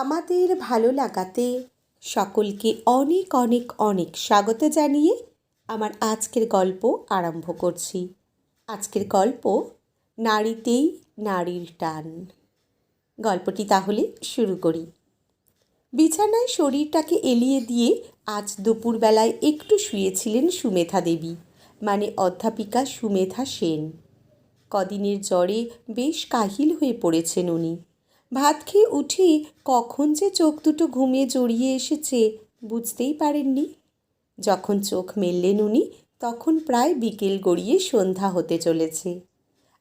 আমাদের ভালো লাগাতে সকলকে অনেক অনেক অনেক স্বাগত জানিয়ে আমার আজকের গল্প আরম্ভ করছি। আজকের গল্প নারীতেই নারীর টান। গল্পটি তাহলে শুরু করি। বিছানায় শরীরটাকে এলিয়ে দিয়ে আজ দুপুরবেলায় একটু শুয়েছিলেন সুমেধা দেবী মানে অধ্যাপিকা সুমেধা সেন। কদিনের জ্বরে বেশ কাহিল হয়ে পড়েছেন উনি। ভাত খেয়ে উঠে কখন যে চোখ দুটো ঘুমিয়ে জড়িয়ে এসেছে বুঝতেই পারেননি। যখন চোখ মেললেন উনি, তখন প্রায় বিকেল গড়িয়ে সন্ধ্যা হতে চলেছে।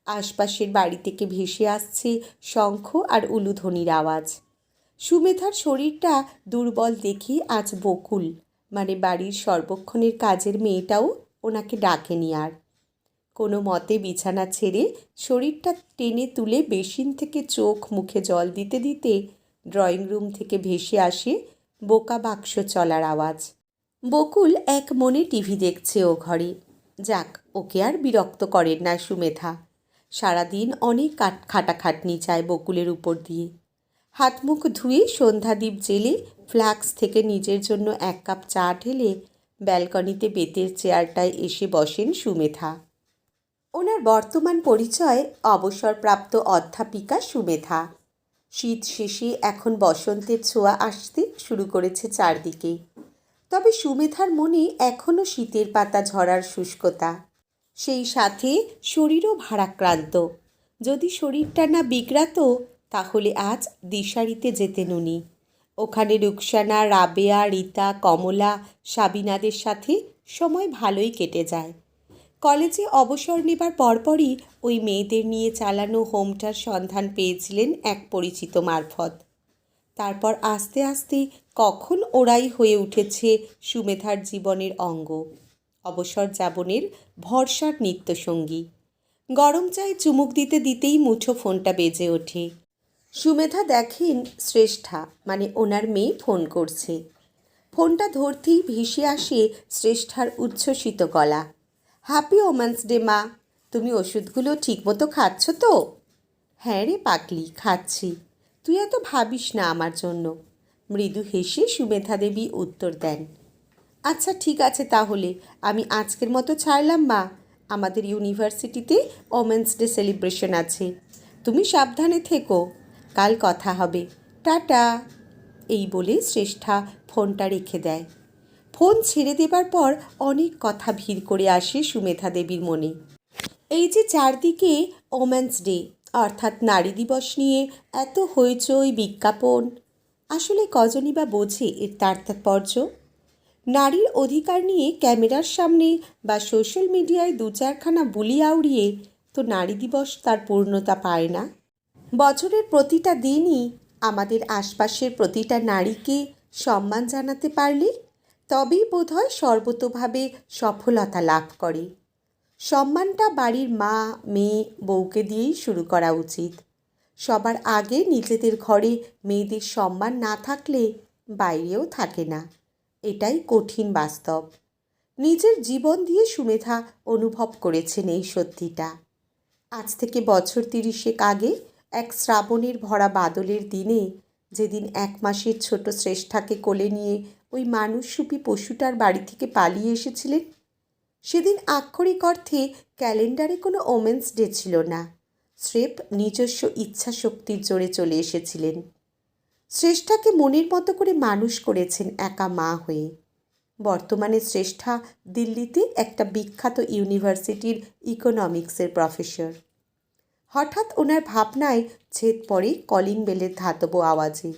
আশপাশের বাড়ি থেকে ভেসে আসছে শঙ্খ আর উলুধ্বনির আওয়াজ। সুমেধার শরীরটা দুর্বল দেখে আজ বকুল মানে বাড়ির সর্বক্ষণের কাজের মেয়েটাও ওনাকে ডাকেনি আর। কোনো মতে বিছানা ছেড়ে শরীরটা টেনে তুলে বেসিন থেকে চোখ মুখে জল দিতে দিতে ড্রয়িং রুম থেকে ভেসে আসে বোকা বাক্স চলার আওয়াজ। বকুল এক মনে টিভি দেখছে ও ঘরে। যাক, ওকে আর বিরক্ত করেন না সুমেধা। সারাদিন অনেক কাট খাটাখাটনি চায় বকুলের উপর দিয়ে। হাত মুখ ধুয়ে সন্ধ্যাদীপ জেলে ফ্লাক্স থেকে নিজের জন্য এক কাপ চা ঢেলে ব্যালকনিতে বেতের চেয়ারটায় এসে বসেন সুমেধা। ওনার বর্তমান পরিচয় অবসরপ্রাপ্ত অধ্যাপিকা সুমেধা শীত শেষে এখন বসন্তের ছোঁয়া আসতে শুরু করেছে চারদিকে। তবে সুমেধার মনে এখনও শীতের পাতা ঝরার শুষ্কতা। সেই সাথে শরীরও ভারাক্রান্ত। যদি শরীরটা না বিগড়াতো তাহলে আজ দিশারিতে যেতেন উনি। ওখানে রুকসানা, রাবেয়া, রীতা, কমলা, সাবিনাদের সাথে সময় ভালোই কেটে যায়। কলেজে অবসর নেবার পরপরই ওই মেয়েদের নিয়ে চালানো হোমটার সন্ধান পেয়েছিলেন এক পরিচিত মারফত। তারপর আস্তে আস্তে কখন ওরাই হয়ে উঠেছে সুমেধার জীবনের অঙ্গ। অবসর যাপনের ভরসার নিত্যসঙ্গী। গরম চায়ে চুমুক দিতে দিতেই মুঠো ফোনটা বেজে ওঠে। সুমেধা দেখেন শ্রেষ্ঠা মানে ওনার মেয়ে ফোন করছে। ফোনটা ধরতেই ভেসে আসে শ্রেষ্ঠার উচ্ছ্বসিত গলা। হ্যাপি ওমেন্স ডে মা। তুমি ওষুধগুলো ঠিকমতো খাচ্ছ তো? হ্যাঁ রে পাকলি খাচ্ছি। তুই এত ভাবিস না আমার জন্য। মৃদু হেসে সুমেধা দেবী উত্তর দেন। আচ্ছা ঠিক আছে তাহলে। আমি আজকের মতো ছাড়লাম, মা। আমাদের ইউনিভার্সিটিতে ওমেন্স ডে সেলিব্রেশন আছে। তুমি সাবধানে থেকো। কাল কথা হবে। টাটা। এই বলে শ্রেষ্ঠা ফোনটা রেখে দেয়। ফোন ছেড়ে দেবার পর অনেক কথা ভিড় করে আসে সুমেধা দেবীর মনে। এই যে চারদিকে ওমেন্স ডে, অর্থাৎ নারী দিবস নিয়ে এত হইচই, বিজ্ঞাপন, আসলে কজনই বা বোঝে এর তার তাৎপর্য নারীর অধিকার নিয়ে ক্যামেরার সামনে বা সোশ্যাল মিডিয়ায় দু চারখানা বুলি আউড়িয়ে তো নারী দিবস তার পূর্ণতা পায় না। বছরের প্রতিটা দিনই আমাদের আশপাশের প্রতিটা নারীকে সম্মান জানাতে পারলে তবেই বোধহয় সর্বতোভাবে সফলতা লাভ করে। সম্মানটা বাড়ির মা, মেয়ে, বউকে দিয়েই শুরু করা উচিত। সবার আগে নিজেদের ঘরে মেয়েদের সম্মান না থাকলে বাইরেও থাকে না। এটাই কঠিন বাস্তব। নিজের জীবন দিয়ে সুমেধা অনুভব করেছেন এই সত্যিটা। আজ থেকে বছর তিরিশেক আগে এক শ্রাবণের ভরা বাদলের দিনে যেদিন এক মাসের ছোট শ্রেষ্ঠাকে কোলে নিয়ে ওই মানুষরূপী পশুটার বাড়ি থেকে পালিয়ে এসেছিলেন। সেদিন আক্ষরিক অর্থে ক্যালেন্ডারে কোনো ওমেন্স ডে ছিল না। স্রেফ নিজস্ব ইচ্ছা শক্তির জোরে চলে এসেছিলেন। শ্রেষ্ঠাকে মনের মতো করে মানুষ করেছেন একা মা হয়ে। বর্তমানে শ্রেষ্ঠা দিল্লিতে একটা বিখ্যাত ইউনিভার্সিটির ইকোনমিক্সের প্রফেসর। হঠাৎ ওনার ভাবনায় ছেদ পড়ে কলিং বেলের ধাতব আওয়াজে।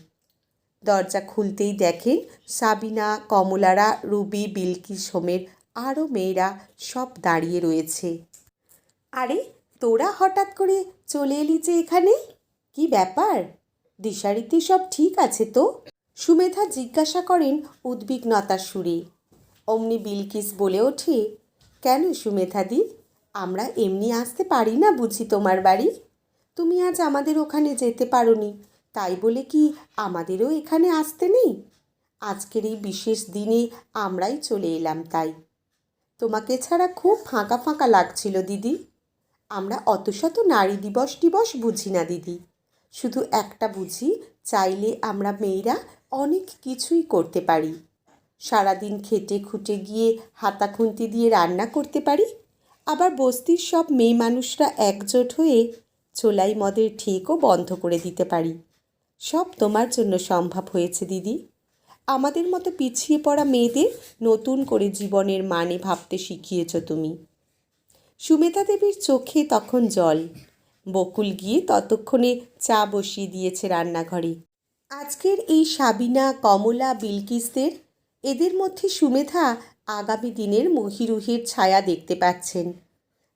দরজা খুলতেই দেখেন সাবিনা, কমলারা, রুবি, বিলকিস হোমের আরও মেয়েরা সব দাঁড়িয়ে রয়েছে। আরে, তোরা হঠাৎ করে চলে এলি যে এখানে? কি ব্যাপার? দিশারিতে সব ঠিক আছে তো? সুমেধা জিজ্ঞাসা করেন উদ্বিগ্নতা সুরে। অমনি বিলকিস বলে ওঠে, কেন সুমেধাদি আমরা এমনি আসতে পারি না বুঝি তোমার বাড়ি? তুমি আজ আমাদের ওখানে যেতে পারোনি। তাই বলে কি আমাদেরও এখানে আসতে নেই? আজকের এই বিশেষ দিনে আমরাই চলে এলাম তাই। তোমাকে ছাড়া খুব ফাঁকা ফাঁকা লাগছিল, দিদি। আমরা অত শত নারী দিবস দিবস বুঝি না, দিদি। শুধু একটা বুঝি, চাইলে আমরা মেয়েরা অনেক কিছুই করতে পারি। সারাদিন খেটে খুঁটে গিয়ে হাতা খুন্তি দিয়ে রান্না করতে পারি। আবার বস্তির সব মেয়ে মানুষরা একজোট হয়ে চোলাই মদের ঠিকও বন্ধ করে দিতে পারি। সব তোমার জন্য সম্ভব হয়েছে, দিদি। আমাদের মতো পিছিয়ে পড়া মেয়েদের নতুন করে জীবনের মানে ভাবতে শিখিয়েছ তুমি। সুমেধা দেবীর চোখে তখন জল। বকুল গিয়ে ততক্ষণে চা বসিয়ে দিয়েছে রান্নাঘরে। আজকের এই সাবিনা, কমলা, বিলকিসদের, এদের মধ্যে সুমেধা আগামী দিনের মহিরুহের ছায়া দেখতে পাচ্ছেন।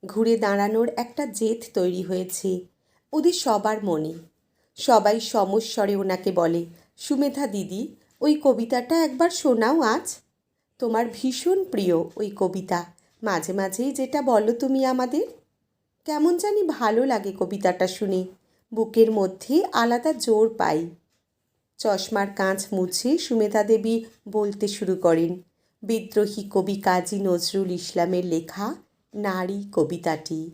ঘুরে দাঁড়ানোর একটা জেদ তৈরি হয়েছে, ওদের সবার মনে। সবাই সমস্বরে ওনাকে বলে, সুমেধা দিদি, ওই কবিতাটা একবার শোনাও আজ? তোমার ভীষণ প্রিয় ওই কবিতা। মাঝে মাঝেই যেটা বলো তুমি আমাদের। কেমন জানি ভালো লাগে কবিতাটা শুনে। বুকের মধ্যে আলাদা জোর পাই। চশমার কাঁচ মুছে সুমেধা দেবী বলতে শুরু করেন, বিদ্রোহী কবি কাজী নজরুল ইসলামের লেখা নারী কবিতাটি।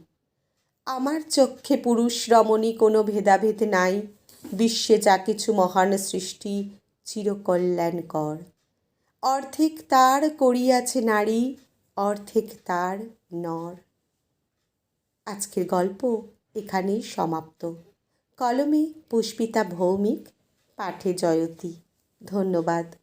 আমার চক্ষে পুরুষ রমণী কোনো ভেদাভেদ নাই। বিশ্বে যা কিছু মহান সৃষ্টি চিরকল্যাণকর। অর্ধেক তার করিয়াছে নারী, অর্ধেক তার নর। আজকের গল্প এখানেই সমাপ্ত। কলমে পুষ্পিতা ভৌমিক, পাঠে জয়তী। ধন্যবাদ।